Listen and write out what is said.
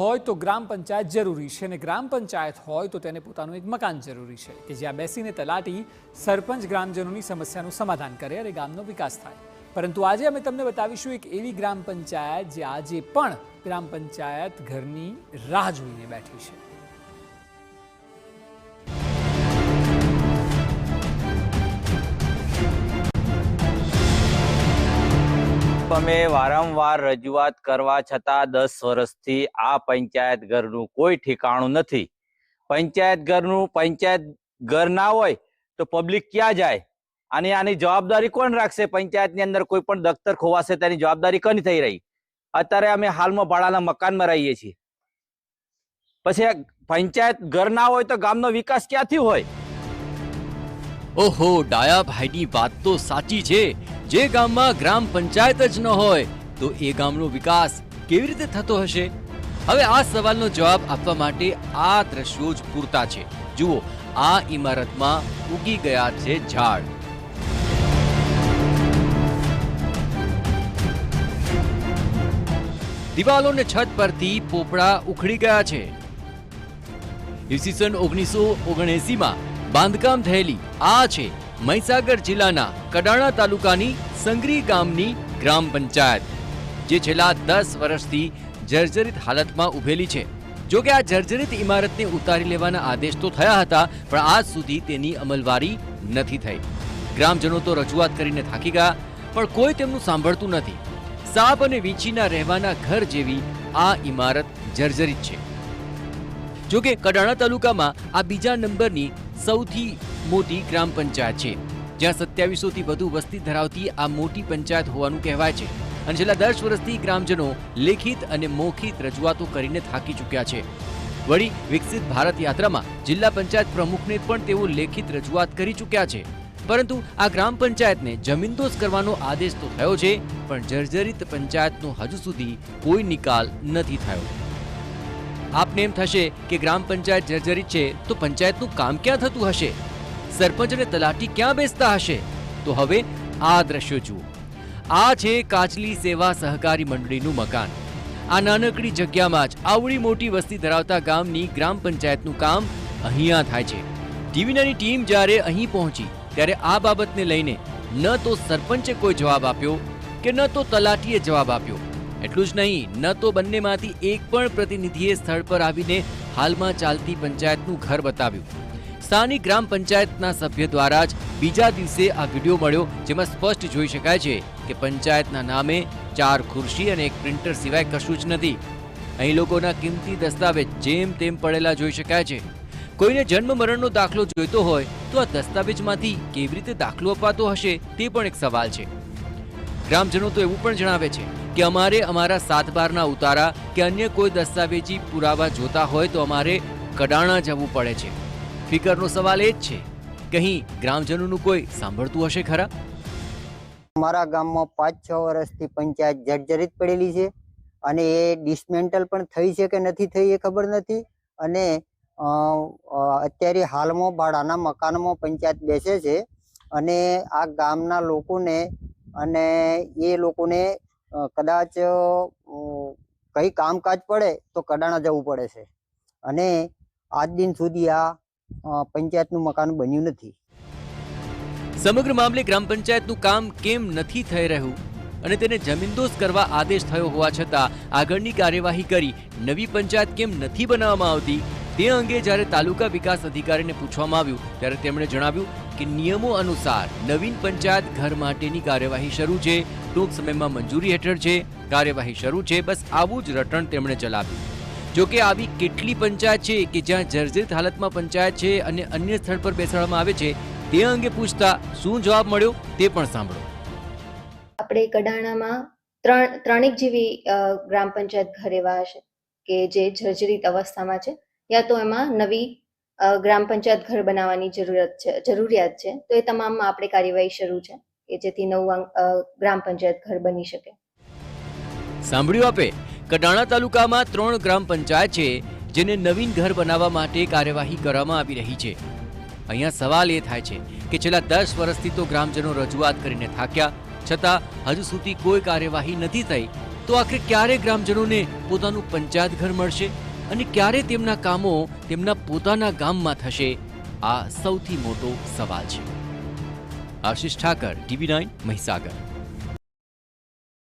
હોય તો ગ્રામ પંચાયત જરૂરી છે અને ગ્રામ પંચાયત હોય તો તેને પોતાનું એક મકાન જરૂરી છે કે જ્યાં બેસીને તલાટી સરપંચ ગ્રામજનોની સમસ્યાનું સમાધાન કરે અને ગામનો વિકાસ થાય. પરંતુ આજે અમે તમને બતાવીશું એક એવી ગ્રામ પંચાયત જે આજે પણ ગ્રામ પંચાયત ઘરની રાહ જોઈને બેઠી છે. અમે વારંવાર રજૂઆત કરવા છતાં દસ વર્ષથી આ પંચાયત ઘરનું કોઈ ઠેકાણું નથી. પંચાયત ઘરનું, પંચાયત ઘર ના હોય તો પબ્લિક ક્યાં જાય? અને આની જવાબદારી કોણ રાખશે? પંચાયતની અંદર કોઈ પણ દફતર ખોવાશે તેની જવાબદારી કોની થઈ રહી? અત્યારે અમે હાલમાં ભાડાના મકાનમાં રહીએ છીએ. પછી પંચાયત ઘર ના હોય તો ગામનો વિકાસ ક્યાંથી હોય? ઓહો, ડાયાભાઈની વાત તો સાચી છે. જે ગામમાં ગ્રામ પંચાયત જ ન હોય, તો એ ગામનો વિકાસ કેવી રીતે થતો હશે? હવે આ સવાલનો જવાબ આપવા માટે આ દ્રશ્યો જ પૂરતા છે. જુઓ, આ ઇમારતમાં ઉગી ગયા છે ઝાડ. દિવાલો ને છત પરથી પોપડા ઉખડી ગયા છે. ઈસવીસન ઓગણીસો ઓગણએસીમાં બાંધકામ થયેલી આ છે. મહીસાગર જિલ્લાના કડાણા તાલુકાની સંગરી ગામની ગ્રામ પંચાયત, જે છેલ્લા દસ વર્ષથી જર્જરિત હાલતમાં ઉભેલી છે. જો કે આ જર્જરિત ઇમારતને ઉતારી લેવાના આદેશ તો થયા હતા, પણ આજ સુધી તેની અમલવારી નથી થઈ. ગ્રામજનો તો રજૂઆત કરીને થાકી ગયા, પણ કોઈ તેમનું સાંભળતું નથી. સાપ અને વીંછીના રહેવાના ઘર જેવી આ ઇમારત જર્જરિત છે. જો કે કડાણા તાલુકામાં આ બીજા નંબરની સૌથી મોટી ગ્રામ પંચાયત છે, જ્યાં સત્યાવીસો થી વધુ વસ્તી ધરાવતી આ મોટી પંચાયત હોવાનું કહેવાય છે અને છેલ્લા દસ વર્ષથી ગ્રામજનો લેખિત અને મૌખિત રજૂઆતો કરીને થાકી ચૂક્યા છે. વળી વિકસિત ભારત યાત્રામાં જિલ્લા પંચાયત પ્રમુખને પણ તેઓ લેખિત રજૂઆત કરી ચૂક્યા છે. પરંતુ આ ગ્રામ પંચાયતને જમીનદોસ કરવાનો આદેશ તો થયો છે, પણ જર્જરિત પંચાયતનો હજુ સુધી કોઈ નિકાલ નથી થયો. આપને એમ થશે કે ગ્રામ પંચાયત જર્જરિત છે, તો પંચાયતનું કામ ક્યાં થતું હશે? સરપંચ અને તલાટી ક્યાં બેસતા હશે? તો હવે આ દ્રશ્યો જુઓ. આ છે કાચલી સેવા સહકારી મંડળીનું મકાન. આ નાનકડી જગ્યામાં જ આવડી મોટી વસ્તી ધરાવતા ગામની ગ્રામ પંચાયતનું કામ અહીંયા થાય છે. ટીવીનાની ટીમ જ્યારે અહીં પહોંચી, ત્યારે આ બાબતને લઈને ન તો સરપંચે કોઈ જવાબ આપ્યો કે ન તો તલાટીએ જવાબ આપ્યો. એટલું જ નહીં, ન તો બંનેમાંથી એક પણ પ્રતિનિધિએ સ્થળ પર આવીને હાલમાં ચાલતી પંચાયતનું ઘર બતાવ્યું. સ્થાનિક ગ્રામ પંચાયતના સભ્ય દ્વારા જ બીજા દિવસે આ વીડિયો મળ્યો, જેમાં સ્પષ્ટ જોઈ શકાય છે કે પંચાયતના નામે ચાર ખુરશી અને એક પ્રિન્ટર સિવાય કશું જ નથી. અહીં લોકોના કિંમતી દસ્તાવેજ જેમ તેમ પડેલા જોઈ શકાય છે. કોઈને જન્મ મરણનો દાખલો જોઈતો હોય, તો આ દસ્તાવેજમાંથી કેવી રીતે દાખલો અપાતો હશે તે પણ એક સવાલ છે. ગ્રામજનો તો એવું પણ જણાવે છે કે અમારે અમારા સાત બારના ઉતારા કે અન્ય કોઈ દસ્તાવેજી પુરાવા જોતા હોય તો અમારે કડાણા જવું પડે છે. ફિકરનો સવાલ એ જ છે કહી ગ્રામજનોનું કોઈ સાંભળતું હશે ખરા? અમારા ગામમાં પાંચ છ વર્ષથી પંચાયત જર્જરિત પડેલી છે અને એ ડિસમેન્ટલ પણ થઈ છે કે નથી થઈ એ ખબર નથી. અને અત્યારે હાલમાં ભાડાના મકાનમાં પંચાયત બેસે છે અને આ ગામના લોકોને અને એ લોકોને કદાચ કંઈ કામકાજ પડે તો કડાણા જવું પડે છે. અને આજ દિન સુધી આ પંચાયતનું મકાન બન્યું નથી. સમગ્ર મામલે ગ્રામ પંચાયતનું કામ કેમ નથી થઈ રહ્યું? અને તેને જમીનદોસ્ત કરવા આદેશ થયો હોવા છતાં આગળની કાર્યવાહી કરી નવી પંચાયત કેમ નથી બનાવવામાં આવતી? તે અંગે જ્યારે તાલુકા વિકાસ અધિકારીને પૂછવામાં આવ્યું, ત્યારે તેમણે જણાવ્યું કે નિયમો અનુસાર નવીન પંચાયત ઘર માટેની કાર્યવાહી શરૂ છે, ટૂંક સમયમાં મંજૂરી હેઠળ છે, કાર્યવાહી શરૂ છે, બસ આવું જ રટણ તેમણે ચલાવ્યું. જો કે આવી કેટલી પંચાયત છે કે જ્યાં જર્જરિત હાલતમાં પંચાયત છે અને અન્ય સ્થળ પર બેસાડવામાં આવે છે તે અંગે પૂછતા શું જવાબ મળ્યો તે પણ સાંભળો. આપણે કડાણામાં ત્રણ ત્રણેક જેવી ગ્રામ પંચાયત ઘર એવા હશે કે જે જર્જરિત અવસ્થામાં છે. યા તો એમાં નવી ગ્રામ પંચાયત ઘર બનાવવાની જરૂરત છે જરૂરિયાત છે. તો એ તમામમાં આપણે કાર્યવાહી શરૂ છે કે જેથી નવું ગ્રામ પંચાયત ઘર બની શકે. સાંભળ્યું આપે? કડાણા તાલુકામાં ત્રણ ગ્રામ પંચાયત છે, જેને નવીન ઘર બનાવવા માટે કાર્યવાહી કરવામાં આવી રહી છે. અહીંયા સવાલ એ થાય છે કે છેલ્લા દસ વર્ષથી તો ગ્રામજનો રજૂઆત કરીને થાક્યા, છતાં હજુ સુધી કોઈ કાર્યવાહી નથી થઈ. તો આખરે ક્યારે ગ્રામજનોને પોતાનું પંચાયત ઘર મળશે અને ક્યારે તેમના કામો તેમના પોતાના ગામમાં થશે? આ સૌથી મોટો સવાલ છે. Ashish Thakar, TV nine, Mahisagar.